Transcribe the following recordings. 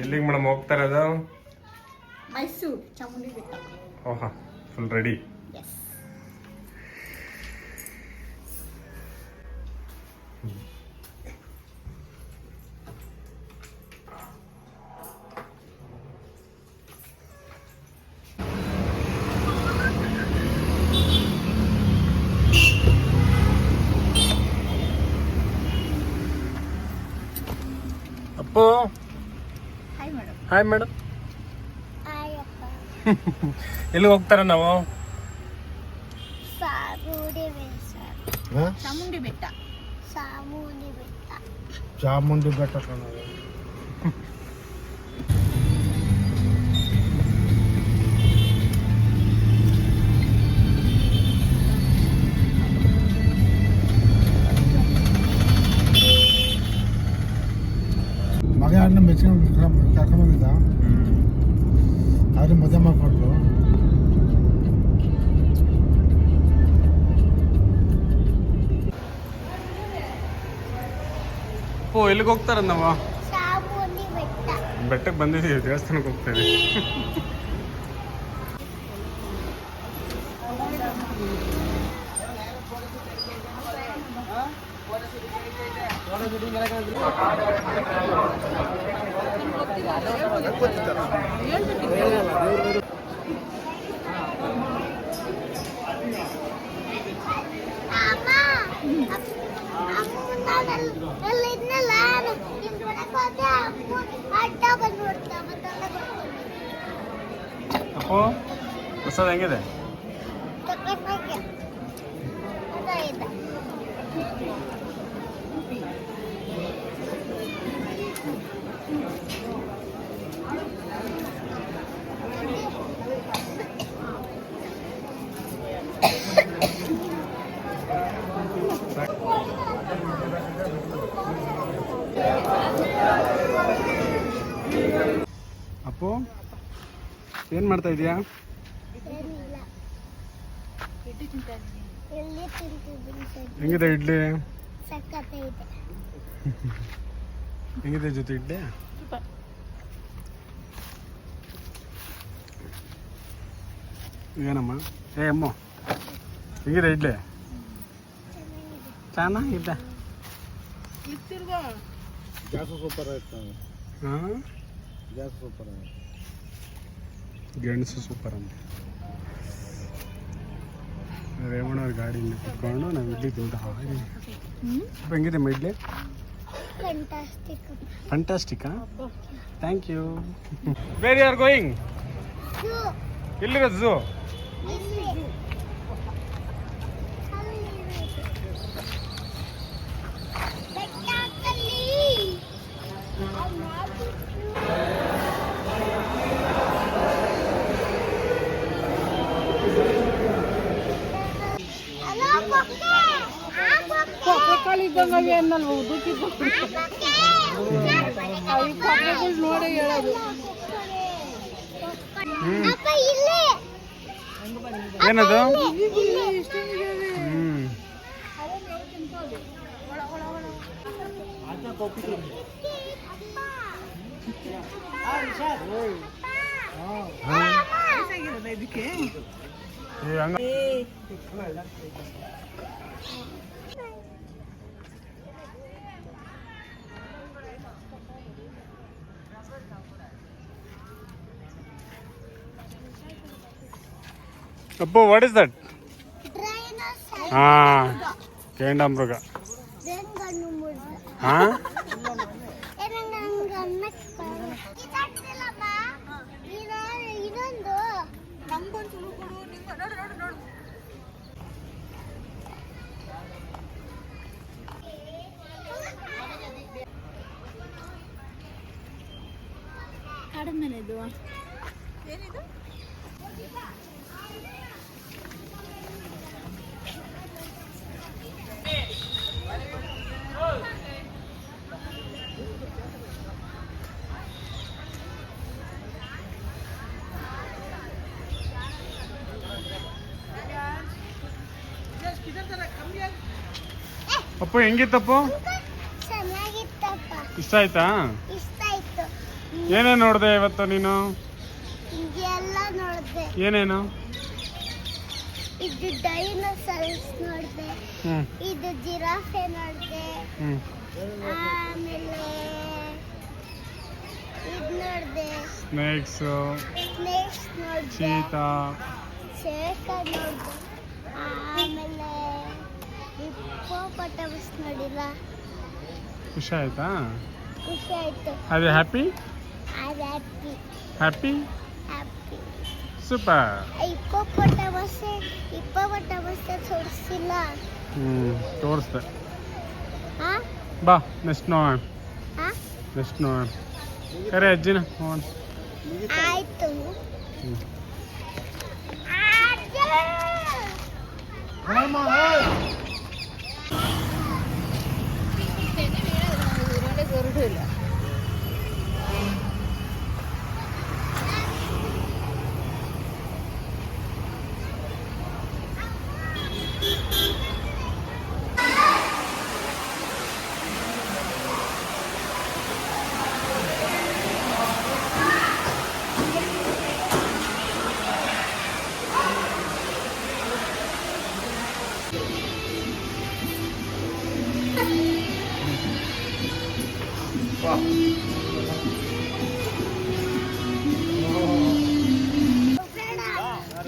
ಎಲ್ಲಿಗೆ ಮೇಡಮ್ ಹೋಗ್ತಾ ಇರೋದು ಮೈಸೂರು ಚಾಮುಂಡಿ ಬೆಟ್ಟ ಓಹಾ full ready yes Appu hi madam hi madam ಆಯಪ್ಪ ಎಲ್ಲಿಗೆ ಹೋಗ್ತಾರ ನಾವು ಸಾಮುಂಡಿ ಬೆಟ್ಟ ಹಾ? ಚಾಮುಂಡಿ ಬೆಟ್ಟ ಚಾಮುಂಡಿ ಬೆಟ್ಟ ಚಾಮುಂಡಿ ಬೆಟ್ಟ ಅಪ್ಪು ಎಲ್ಲಿಗೆ ಹೋಗ್ತಾರ ನಾವು? ಬೆಟ್ಟಕ್ಕೆ ಬಂದಿದ್ದೀವಿ ದೇವಸ್ಥಾನಕ್ಕೆ ಹೋಗ್ತಾ ಇದ್ದೀವಿ ಅಮ್ಮ ಅಮ್ಮ ನಾನು ಇದ್ನಲ್ಲ ನಿನ್ ಕೊಡಕ್ ಹೋದೆ ಅಮ್ಮ ಅಡ್ಡ ಬಂದ್ಬಿಡ್ತ ಮತ್ತೆಲ್ಲ ಅಪ್ಪು ಪ್ರಸಾದ ಹೆಂಗಿದೆ ತಕ್ಕಂಗೆ ಅದ ಇದೆ ಅಪ್ಪು ಏನು ಮಾಡ್ತಾ ಇದೀಯಾ? ಹೆಂಗಿದೆ ಇಡ್ಲಿ? ಸಕ್ಕತ್ತ ಇದೆ ಹೆಂಗಿದೆ ಜೊತೆ ಇಡ್ಲಿ? ಏನಮ್ಮ? ಏ ಅಮ್ಮ ಹೆಂಗಿದೆ ಇಡ್ಲಿ? ಚೆನ್ನಾಗಿದೆ. ಗ್ಯಾಸ್ ಸೂಪರ್ ಆಯ್ತು ಹಾಂ? ಗ್ಯಾಸ್ ಸೂಪರ್ ಆಯ್ತು. ಗೆಣಸು ಸೂಪರ್ ಅಂತ. ರೇವಣ್ಣವ್ರ ಗಾಡಿ ಕುತ್ಕೊಂಡು ನಾವು ಇಡ್ಲಿ ತಿಂತ ಹಾಗೆ ಹೆಂಗಿದೆ idli? Fantastic ಫಂಟಾಸ್ಟಿಕಾ thank you where are going ಇಲ್ಲಿರೋದು ಝೂ ಇದ್ದಂಗ ಅನ್ನಲ್ವ ಉದ್ದಕ್ಕಿದ್ದು ಪಕ್ಕಗಳು ನೋಡಿ ಹೇಳೋದು. ಏನದು? ಇದಕ್ಕೆ? ಅಪ್ಪು ವಾಟ್ ಇಸ್ ದಟ್ ಹಾಂ ಗಣ್ಣು ಮುಡ್ದ ಹಾ? ಇನ್ನೊಂದು. ಕಡಿಮೆನೆದು ಅಪ್ಪು ಹೆಂಗಿತ್ತಪ್ಪ? ಚೆನ್ನಾಗಿತ್ತಪ್ಪ. ಇಷ್ಟ ಆಯ್ತಾ? ಇಷ್ಟ ಆಯ್ತು. ಏನೇನು ನೋಡಿದೆ ಇವತ್ತು ನೀನು? ಏನೇನು? ಇದು ಡೈನೋಸರ್ಸ್ ನೋಡಿದೆ. ಹ್ಞೂ ಇದು ಜಿರಾಫೆ ನೋಡಿದೆ. ಹ್ಞೂ ಆಮೇಲೆ ಇದು ನೋಡಿದೆ. ಸ್ನೇಕ್ಸು ಸ್ನೇಕ್ಸ್ ನೋಡಿದೆ. ಚೀತಾ ನೋಡಿದೆ. ಆಮೇಲೆ ನೋಡಿಲ್ಲ. ಖುಷಿ ಆಯ್ತಾ ಖುಷಿ ಆಯ್ತು ಅದು ಹ್ಯಾಪಿ ಅದು ಹ್ಯಾಪಿ ಹ್ಯಾಪಿ ಸೂಪರ್ ಹಿಪ್ಪೋಪಟಮಸ್ ಬಸ್ ತೋರಿಸಿಲ್ಲ. ಹ್ಞೂ ತೋರಿಸ್ದೆ. ಹಾ ಬಾ ನೆಕ್ಸ್ಟ್ ನೋಡೋಣ. ಹಾ ನೆಕ್ಸ್ಟ್ ನೋಡೋಣ. ಕರೆ ಅಜ್ಜಿನ ನೋಡೋಣ ಆಯ್ತು. ಹ್ಞೂ böyle.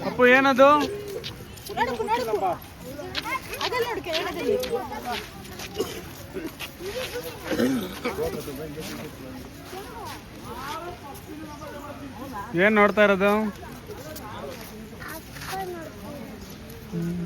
ಅಪ್ಪು ಏನದು? ಏನ್ ನೋಡ್ತಾ ಇರೋದು? ಹ್ಮ್